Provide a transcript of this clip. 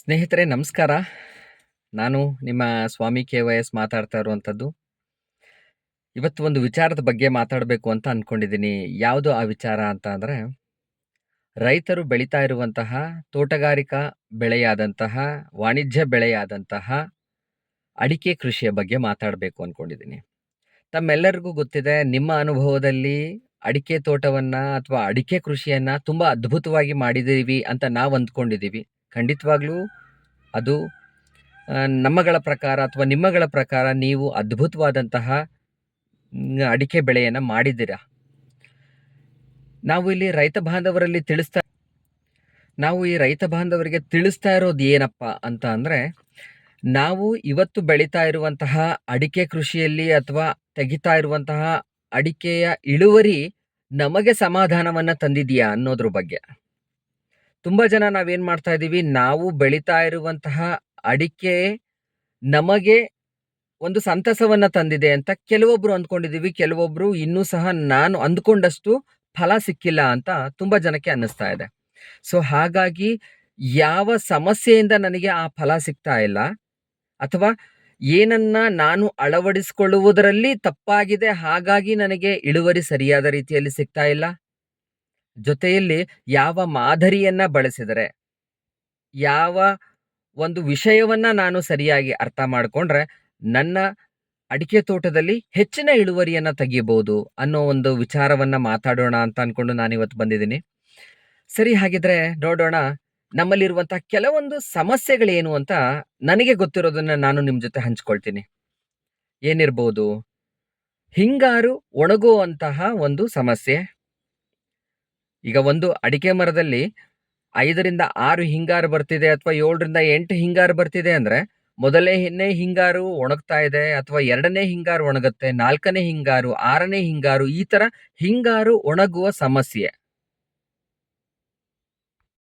ಸ್ನೇಹಿತರೆ ನಮಸ್ಕಾರ. ನಾನು ನಿಮ್ಮ ಸ್ವಾಮಿ ಕೆ.ವೈ.ಎಸ್ ಮಾತಾಡ್ತಾ ಇರುವಂಥದ್ದು. ಇವತ್ತು ಒಂದು ವಿಚಾರದ ಬಗ್ಗೆ ಮಾತಾಡಬೇಕು ಅಂತ ಅಂದ್ಕೊಂಡಿದ್ದೀನಿ ಯಾವುದು ಆ ವಿಚಾರ ಅಂತ ಅಂದರೆ ರೈತರು ಬೆಳೀತಾ ಇರುವಂತಹ ತೋಟಗಾರಿಕಾ ಬೆಳೆಯಾದಂತಹ, ವಾಣಿಜ್ಯ ಬೆಳೆಯಾದಂತಹ ಅಡಿಕೆ ಕೃಷಿಯ ಬಗ್ಗೆ ಮಾತಾಡಬೇಕು ಅಂದ್ಕೊಂಡಿದ್ದೀನಿ ತಮ್ಮೆಲ್ಲರಿಗೂ ಗೊತ್ತಿದೆ ನಿಮ್ಮ ಅನುಭವದಲ್ಲಿ ಅಡಿಕೆ ತೋಟವನ್ನು ಅಥವಾ ಅಡಿಕೆ ಕೃಷಿಯನ್ನು ತುಂಬ ಅದ್ಭುತವಾಗಿ ಮಾಡಿದ್ದೀವಿ ಅಂತ ನಾವು ಅಂದ್ಕೊಂಡಿದ್ದೀವಿ. ಖಂಡಿತವಾಗ್ಲೂ ಅದು ನಮ್ಮಗಳ ಪ್ರಕಾರ ಅಥವಾ ನಿಮ್ಮಗಳ ಪ್ರಕಾರ ನೀವು ಅದ್ಭುತವಾದಂತಹ ಅಡಿಕೆ ಬೆಳೆಯನ್ನು ಮಾಡಿದ್ದೀರಾ. ನಾವು ಇಲ್ಲಿ ರೈತ ಬಾಂಧವರಲ್ಲಿ ತಿಳಿಸ್ತಾ ನಾವು ಈ ರೈತ ಬಾಂಧವರಿಗೆ ತಿಳಿಸ್ತಾ ಇರೋದು ಏನಪ್ಪ ಅಂತ ಅಂದರೆ, ನಾವು ಇವತ್ತು ಬೆಳೀತಾ ಇರುವಂತಹ ಅಡಿಕೆ ಕೃಷಿಯಲ್ಲಿ ಅಥವಾ ತೆಗಿತಾ ಇರುವಂತಹ ಅಡಿಕೆಯ ಇಳುವರಿ ನಮಗೆ ಸಮಾಧಾನವನ್ನು ತಂದಿದೆಯಾ ಅನ್ನೋದ್ರ ಬಗ್ಗೆ. ತುಂಬಾ ಜನ ನಾವೇನು ಮಾಡ್ತಾ ಇದ್ದೀವಿ ನಾವು ಬೆಳೀತಾ ಇರುವಂತಹ ಅಡಿಕೆ ನಮಗೆ ಒಂದು ಸಂತಸವನ್ನ ತಂದಿದೆ ಅಂತ ಕೆಲವೊಬ್ರು ಅಂದ್ಕೊಂಡಿದ್ದೀವಿ ಕೆಲವೊಬ್ರು ಇನ್ನೂ ಸಹ ನಾನು ಅಂದ್ಕೊಂಡಷ್ಟು ಫಲ ಸಿಕ್ಕಿಲ್ಲ ಅಂತ ತುಂಬಾ ಜನಕ್ಕೆ ಅನ್ನಿಸ್ತಾ ಇದೆ. ಸೊ, ಹಾಗಾಗಿ ಯಾವ ಸಮಸ್ಯೆಯಿಂದ ನನಗೆ ಆ ಫಲ ಸಿಗ್ತಾ ಇಲ್ಲ ಅಥವಾ ಏನನ್ನ ನಾನು ಅಳವಡಿಸಿಕೊಳ್ಳುವುದರಲ್ಲಿ ತಪ್ಪಾಗಿದೆ, ಹಾಗಾಗಿ ನನಗೆ ಇಳುವರಿ ಸರಿಯಾದ ರೀತಿಯಲ್ಲಿ ಸಿಗ್ತಾ ಇಲ್ಲ. ಜೊತೆಯಲ್ಲಿ ಯಾವ ಮಾದರಿಯನ್ನು ಬಳಸಿದರೆ, ಯಾವ ಒಂದು ವಿಷಯವನ್ನ ನಾನು ಸರಿಯಾಗಿ ಅರ್ಥ ಮಾಡ್ಕೊಂಡ್ರೆ ನನ್ನ ಅಡಿಕೆ ತೋಟದಲ್ಲಿ ಹೆಚ್ಚಿನ ಇಳುವರಿಯನ್ನು ತೆಗೆಯಬಹುದು ಅನ್ನೋ ಒಂದು ವಿಚಾರವನ್ನು ಮಾತಾಡೋಣ ಅಂತ ಅನ್ಕೊಂಡು ನಾನಿವತ್ತು ಬಂದಿದ್ದೀನಿ. ಸರಿ ಹಾಗಿದ್ರೆ ನೋಡೋಣ ನಮ್ಮಲ್ಲಿರುವಂಥ ಕೆಲವೊಂದು ಸಮಸ್ಯೆಗಳೇನು ಅಂತ ನನಗೆ ಗೊತ್ತಿರೋದನ್ನ ನಾನು ನಿಮ್ಮ ಜೊತೆ ಹಂಚ್ಕೊಳ್ತೀನಿ. ಏನಿರ್ಬೋದು? ಹಿಂಗಾರು ಒಣಗುವಂತಹ ಒಂದು ಸಮಸ್ಯೆ. ಈಗ ಒಂದು ಅಡಿಕೆ ಮರದಲ್ಲಿ 5ರಿಂದ 6 ಹಿಂಗಾರು ಬರ್ತಿದೆ ಅಥವಾ 7ರಿಂದ 8 ಹಿಂಗಾರು ಬರ್ತಿದೆ ಅಂದ್ರೆ, ಮೊದಲನೇ ಹಿಂಗಾರು ಒಣಗ್ತಾ ಇದೆ ಅಥವಾ ಎರಡನೇ ಹಿಂಗಾರು ಒಣಗುತ್ತೆ, ನಾಲ್ಕನೇ ಹಿಂಗಾರು, ಆರನೇ ಹಿಂಗಾರು ಈ ತರ ಹಿಂಗಾರು ಒಣಗುವ ಸಮಸ್ಯೆ.